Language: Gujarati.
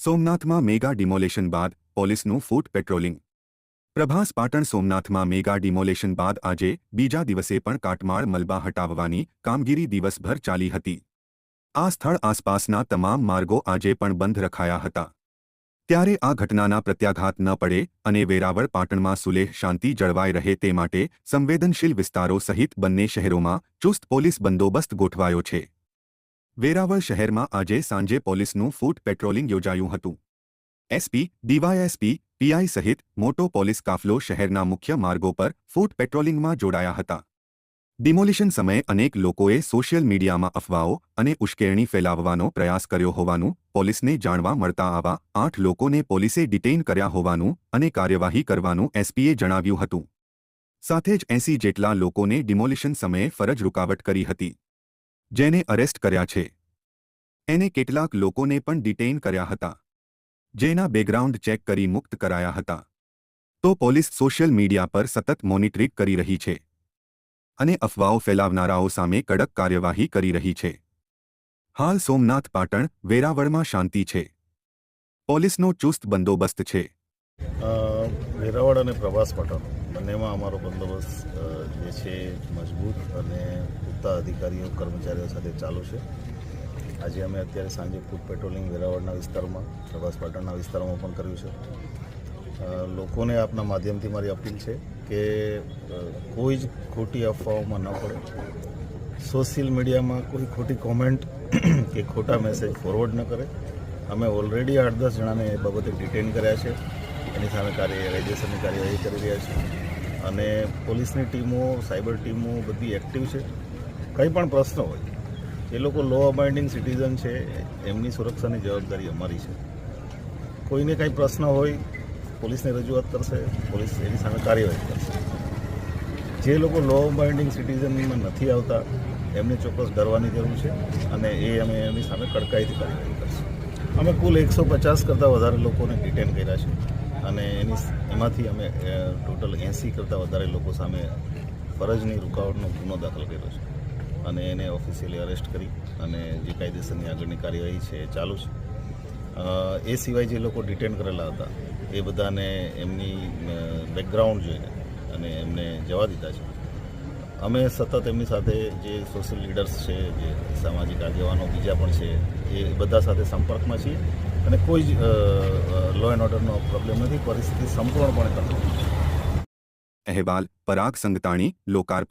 સોમનાથમાં મેગા ડિમોલેશન બાદ પોલીસનું ફૂટ પેટ્રોલિંગ. પ્રભાસ પાટણ સોમનાથમાં મેગા ડિમોલેશન બાદ આજે બીજા દિવસે પણ કાટમાળ મલબા હટાવવાની કામગીરી દિવસભર ચાલી હતી. આ સ્થળ આસપાસના તમામ માર્ગો આજે પણ બંધ રખાયા હતા. ત્યારે આ ઘટનાના પ્રત્યાઘાત ન પડે અને વેરાવળ પાટણમાં સુલેહ શાંતિ જળવાઈ રહે તે માટે સંવેદનશીલ વિસ્તારો સહિત બંને શહેરોમાં ચુસ્ત પોલીસ બંદોબસ્ત ગોઠવાયો છે. વેરાવળ શહેરમાં આજે સાંજે પોલીસનું ફૂટ પેટ્રોલિંગ યોજાયું હતું. એસપી, ડીવાયએસપી, પીઆઈ સહિત મોટો પોલીસ કાફલો શહેરના મુખ્ય માર્ગો પર ફૂટ પેટ્રોલિંગમાં જોડાયા હતા. ડિમોલિશન સમયે અનેક લોકોએ સોશિયલ મીડિયામાં અફવાઓ અને ઉશ્કેરણી ફેલાવવાનો પ્રયાસ કર્યો હોવાનું પોલીસને જાણવા મળતા આવા આઠ લોકોને પોલીસે ડિટેઇન કર્યા હોવાનું અને કાર્યવાહી કરવાનું એસપીએ જણાવ્યું હતું. સાથે જ એંસી જેટલા લોકોને ડિમોલિશન સમયે ફરજ રૂકાવટ કરી હતી. જેને અરેસ્ટ કર્યા છે. એને કેટલાક લોકોને પણ ડિટેઇન કર્યા હતા. જેના બેકગ્રાઉન્ડ ચેક કરી મુક્ત કરાયા હતા. તો પોલીસ સોશિયલ મીડિયા પર સતત મોનિટરિંગ કરી રહી છે. અને અફવાઓ ફેલાવનારાઓ સામે કડક કાર્યવાહી કરી રહી છે. હાલ સોમનાથ પાટણ, વેરાવળમાં શાંતિ છે. પોલીસનો ચુસ્ત બંદોબસ્ત છે. વેરાવળ અને પ્રવાસ પાટણ. બંનેમાં અમારો બંદોબસ્ત જે છે મજબૂત અને પૂરતા અધિકારીઓ, કર્મચારીઓ સાથે ચાલુ છે. આજે અમે અત્યારે સાંજે ફૂડ પેટ્રોલિંગ વેરાવળના વિસ્તારમાં પ્રવાસ પાટણના વિસ્તારોમાં પણ કર્યું છે. લોકોને આપના માધ્યમથી મારી અપીલ છે કે કોઈ જ ખોટી અફવાઓમાં ન પડે. સોશિયલ મીડિયામાં કોઈ ખોટી કોમેન્ટ કે ખોટા મેસેજ ફોરવર્ડ ન કરે. અમે ઓલરેડી આઠ દસ જણાને એ બાબતે ડિટેન કર્યા છે. એની સામે કાર્ય કાયદેસરની કાર્યવાહી કરી રહ્યા છે. અને પોલીસની ટીમો, સાયબર ટીમો બધી એક્ટિવ છે. કંઈ પણ પ્રશ્ન હોય, એ લોકો લો અબાઇન્ડિંગ સિટીઝન છે, એમની સુરક્ષાની જવાબદારી અમારી છે. કોઈને કંઈ પ્રશ્ન હોય, પોલીસને રજૂઆત કરશે, પોલીસ એની સામે કાર્યવાહી કરશે. જે લોકો લો બાઇન્ડિંગ સિટીઝનમાં નથી આવતા, એમને ચોક્કસ ડરવાની જરૂર છે અને એ અમે એમની સામે કડકાઈથી કાર્યવાહી કરશું. અમે કુલ એકસો પચાસ કરતાં વધારે લોકોને ડિટેન કર્યા છે. અને એની એમાંથી અમે ટોટલ એંસી કરતાં વધારે લોકો સામે ફરજની રૂકાવટનો ગુનો દાખલ કર્યો છે. અને એને ઓફિશિયલી અરેસ્ટ કરી અને જે કાયદેસરની આગળની કાર્યવાહી છે એ ચાલુ છે. એ સિવાય જે લોકો ડિટેન કરેલા હતા, એ બધાને એમની બેકગ્રાઉન્ડ જોઈને અને એમને જવા દીધા છે. અમે સતત એમની સાથે જે સોશિયલ લીડર્સ છે, જે સામાજિક આગેવાનો બીજા પણ છે, એ બધા સાથે સંપર્કમાં છીએ. અને કોઈ જ લો એન્ડ ઓર્ડરનો પ્રોબ્લેમ નથી, પરિસ્થિતિ સંપૂર્ણપણે કંટ્રોલ અહેવાલ, પરાગ સંગતાણી, લોકાર્પણ.